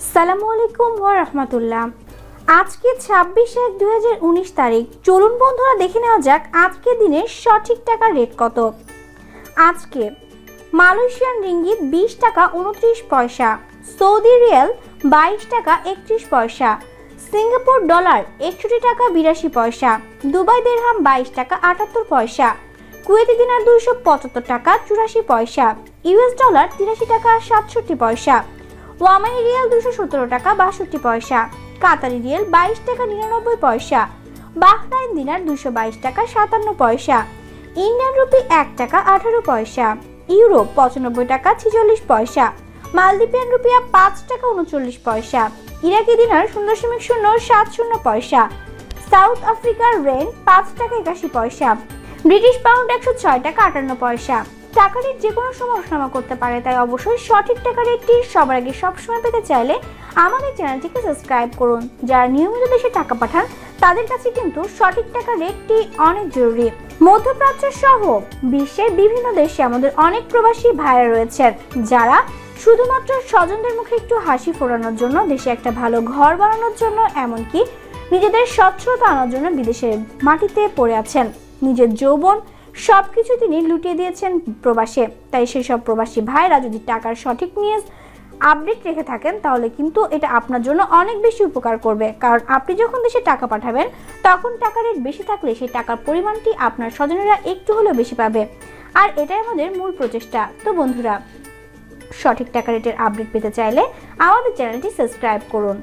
সালামু আলাইকুম ওয়া রাহমাতুল্লাহ আজকে ছাব্বিশ এক দুই তারিখ। চলুন বন্ধুরা দেখে নেওয়া যাক আজকে দিনের সঠিক টাকার রেট কত। আজকে মালয়েশিয়ান রিঙ্গিত বিশ টাকা উনত্রিশ পয়সা, সৌদি রিয়াল বাইশ টাকা একত্রিশ পয়সা, সিঙ্গাপুর ডলার একষট্টি টাকা বিরাশি পয়সা, দুবাই দেড়হাম বাইশ টাকা আটাত্তর পয়সা, কুয়েতি দিনার দুইশো পঁচাত্তর টাকা চুরাশি পয়সা, ইউএস ডলার তিরাশি টাকা সাতষট্টি পয়সা ওয়ামানি রিয়াল দুশো সতেরো টাকা বাষট্টি পয়সা, কাতারি রিয়াল বাইশ টাকা নিরানব্বই পয়সা, বাহরাইন দিনার দুশো বাইশ টাকা সাতান্ন পয়সা, ইন্ডিয়ান রুপি এক টাকা আঠারো পয়সা, ইউরো পঁচানব্বই টাকা ছিচল্লিশ পয়সা, মালদ্বীপিয়ান রুপিয়া পাঁচ টাকা উনচল্লিশ পয়সা, ইরাকি দিনার শূন্য দশমিক শূন্য সাত শূন্য পয়সা, সাউথ আফ্রিকার রেন পাঁচ টাকা একাশি পয়সা, ব্রিটিশ পাউন্ড একশো ছয় টাকা আটান্ন পয়সা টাকা রেট যে কোনো সময় ওঠানামা করতে পারে, তাই অবশ্যই সঠিক টাকা রেটটি সবার আগে সবসময় পেতে চাইলে আমাদের চ্যানেলটিকে সাবস্ক্রাইব করুন। যারা নিয়মিত দেশে টাকা পাঠান, তাদের কাছে কিন্তু সঠিক টাকা রেটটি অনেক জরুরি। মধ্যপ্রাচ্য সহ বিশ্বের বিভিন্ন দেশে আমাদের অনেক প্রবাসী ভাইরা রয়েছেন, যারা শুধুমাত্র স্বজনদের মুখে একটু হাসি ফোরানোর জন্য, দেশে একটা ভালো ঘর বানানোর জন্য, এমনকি নিজেদের স্বচ্ছতা আনার জন্য বিদেশের মাটিতে পড়ে আছেন। নিজের যৌবন সবকিছু তিনি লুটিয়ে দিয়েছেন প্রবাসে। তাই সেই সব প্রবাসী ভাইরা যদি টাকার সঠিক নিয়ে আপডেট রেখে থাকেন, তাহলে কিন্তু এটা আপনার জন্য অনেক বেশি উপকার করবে। কারণ আপনি যখন দেশে টাকা পাঠাবেন, তখন টাকা রেট বেশি থাকলে সেই টাকার পরিমাণটি আপনার স্বজনেরা একটু হলেও বেশি পাবে। আর এটাই আমাদের মূল প্রচেষ্টা। তো বন্ধুরা, সঠিক টাকা রেটের আপডেট পেতে চাইলে আমাদের চ্যানেলটি সাবস্ক্রাইব করুন।